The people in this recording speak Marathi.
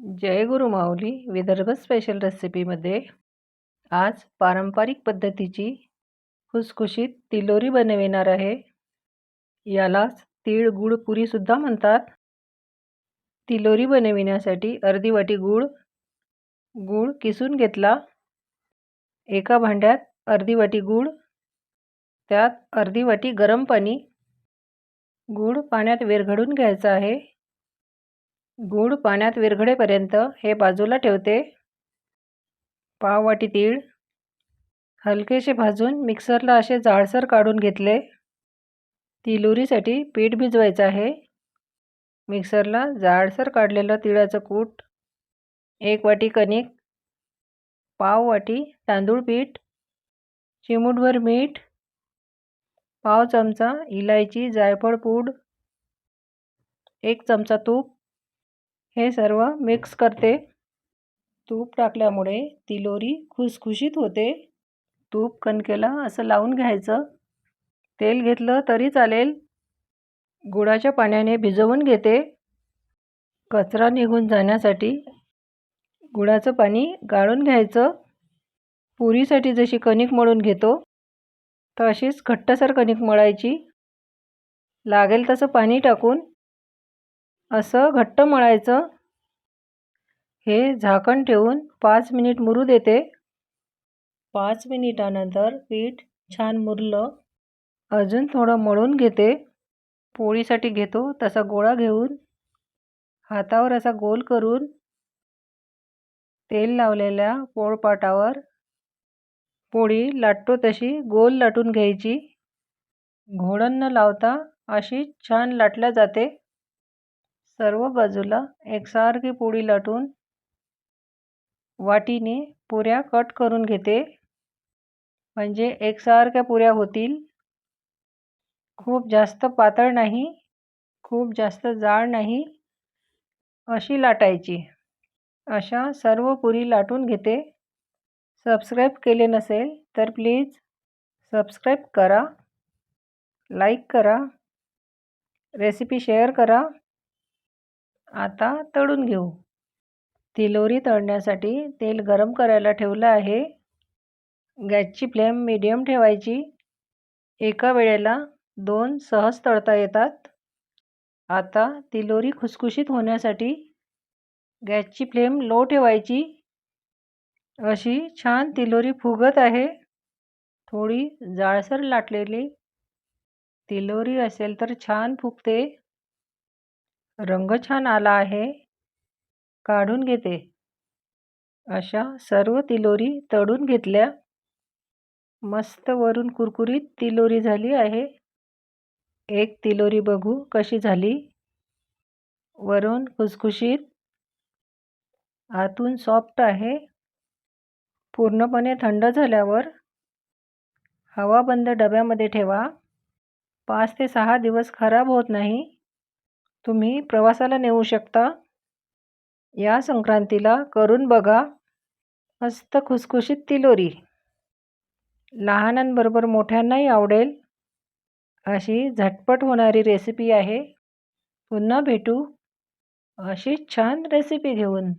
जय गुरु माऊली विदर्भ स्पेशल रेसिपीमध्ये आज पारंपरिक पद्धतीची खुसखुशीत तिलोरी बनविणार आहे. यालाच तीळ गुळ पुरीसुद्धा म्हणतात. तिलोरी बनविण्यासाठी अर्धी वाटी गूळ गूळ किसून घेतला. एका भांड्यात अर्धी वाटी गूळ त्यात अर्धी वाटी गरम पाणी. गूळ पाण्यात विरघळून घ्यायचा आहे. गूळ पाण्यात विरघळेपर्यंत हे बाजूला ठेवते. पाव वाटी तीळ. हलकेसे भाजून मिक्सरला असे जाळसर काढून घेतले. तिलोरीसाठी पीठ भिजवायचं आहे. मिक्सरला जाडसर काढलेलं तिळाचं कूट. एक वाटी कणिक. पाव वाटी तांदूळ पीठ. चिमूटभर मीठ. पाव चमचा इलायची जायफळ पूड. एक चमचा तूप. हे सर्व मिक्स करते. तूप टाकल्यामुळे तिलोरी खुसखुशीत होते. तूप कणकेला असं लावून घ्यायचं. तेल घेतलं तरी चालेल. गुळाच्या पाण्याने भिजवून घेते. कचरा निघून जाण्यासाठी गुळाचं पाणी गाळून घ्यायचं. पुरीसाठी जशी कणिक मळून घेतो तशीच घट्टसर कणिक मळायची. लागेल तसं पाणी टाकून असं घट्ट मळायचं. हे झाकण ठेवून पाच मिनिट मुरू देते. पाच मिनिटानंतर पीठ छान मुरलं. अजून थोडं मळून घेते. पोळीसाठी घेतो तसा गोळा घेऊन. हातावर असा गोल करून. तेल लावलेल्या पोळपाटावर. पोळी लाटतो तशी गोल लाटून घ्यायची. घोडण न लावता अशी छान लाटल्या जाते. सर्व बाजूला एकसारखी पोळी लाटून वाटीने पुऱ्या कट करून घेते. म्हणजे एकसारख्या पुऱ्या होतील. खूप जास्त पातळ नाही खूप जास्त जाड नाही अशी लाटायची. अशा सर्व पुरी लाटून घेते. सबस्क्राईब केले नसेल तर प्लीज सबस्क्राईब करा लाईक करा रेसिपी शेअर करा. आता तळून घेऊ. तिलोरी तळण्यासाठी तेल गरम करायला ठेवलं आहे. गॅसची फ्लेम मीडियम ठेवायची. एका वेळेला दोन सहज तळता येतात. आता तिलोरी खुसखुशीत होण्यासाठी गॅसची फ्लेम लो ठेवायची. अशी छान तिलोरी फुगत आहे. थोडी जाळसर लाटलेली. तिलोरी असेल तर छान फुगते. रंग छान आला आहे. काढून घेते. अशा सर्व तिलोरी तळून घेतल्या. मस्त वरून कुरकुरीत तिलोरी झाली आहे. एक तिलोरी बघू कशी झाली. वरून खुसखुशीत. आतून सॉफ्ट आहे. पूर्णपणे थंड झाल्यावर हवाबंद डब्यामध्ये ठेवा. पाच ते सहा दिवस खराब होत नाही. तुम्ही प्रवासाला नेऊ शकता. या संक्रांतीला करून बघा. मस्त खुसखुशीत तिलोरी. लहानांबरोबर मोठ्यांनाही आवडेल. अशी झटपट होणारी रेसिपी आहे. पुन्हा भेटू. अशीच छान रेसिपी घेऊन.